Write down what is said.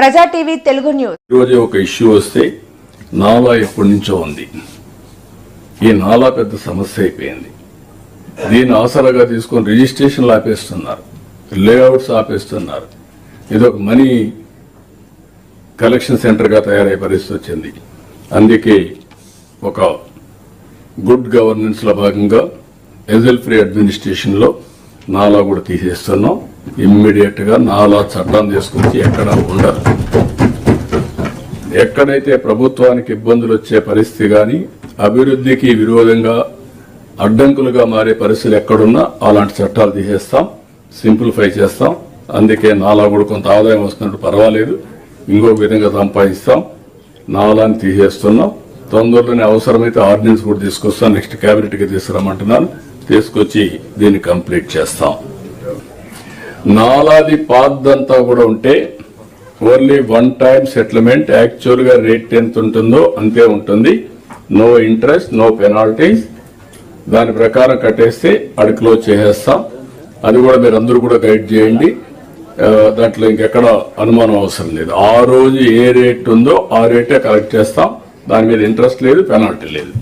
ప్రజా TV Telugu news. ఈరోజు ఒక ఇష్యూ వస్తే నాలా ఎప్పటి నుంచో ఉంది. ఈ నాలా పెద్ద సమస్య అయిపోయింది. దీన్ని ఆసరాగా తీసుకొని రిజిస్ట్రేషన్లు ఆపేస్తున్నారు లేఅవుట్స్ ఆపేస్తున్నారు. ఇది ఒక మనీ కలెక్షన్ సెంటర్గా తయారయ్యే పరిస్థితి వచ్చింది. అందుకే ఒక గుడ్ గవర్నెన్స్లో భాగంగా ఎజల్ ఫ్రీ అడ్మినిస్ట్రేషన్లో నాలా కూడా తీసేస్తున్నాం. ఇమ్మీడియట్గా నాలా చట్టం తీసుకొచ్చి ఎక్కడ ఉండదు. ఎక్కడైతే ప్రభుత్వానికి ఇబ్బందులు వచ్చే పరిస్థితి కానీ అభివృద్ధికి విరోధంగా అడ్డంకులుగా మారే పరిస్థితులు ఎక్కడున్నా అలాంటి చట్టాలు తీసేస్తాం. సింప్లిఫై చేస్తాం. అందుకే నాలా కూడా కొంత ఆదాయం వస్తున్నట్టు పర్వాలేదు. ఇంకో విధంగా సంపాదిస్తాం. నాలాని తీసేస్తున్నాం. తొందరలోనే అవసరమైతే ఆర్డినెన్స్ కూడా తీసుకొస్తాం. నెక్స్ట్ కేబినెట్ తీసుకురామంటున్నాను తీసుకురమ్మంటున్నాను. తీసుకొచ్చి దీన్ని కంప్లీట్ చేస్తాం. నాలాది పాద్దంతా కూడా ఉంటే ఓన్లీ వన్ టైం సెటిల్మెంట్ యాక్చువల్గా రేట్ ఎంత ఉంటుందో అంతే ఉంటుంది. నో ఇంట్రెస్ట్ నో పెనాల్టీస్ దాని ప్రకారం కట్టేస్తే అది క్లోజ్ చేసేస్తాం. అది కూడా మీరు అందరూ కూడా గైడ్ చేయండి. దాంట్లో ఇంకెక్కడ అనుమానం అవసరం లేదు. ఆ రోజు ఏ రేట్ ఉందో ఆ రేటే కలెక్ట్ చేస్తాం. దాని మీద ఇంట్రెస్ట్ లేదు పెనాల్టీ లేదు.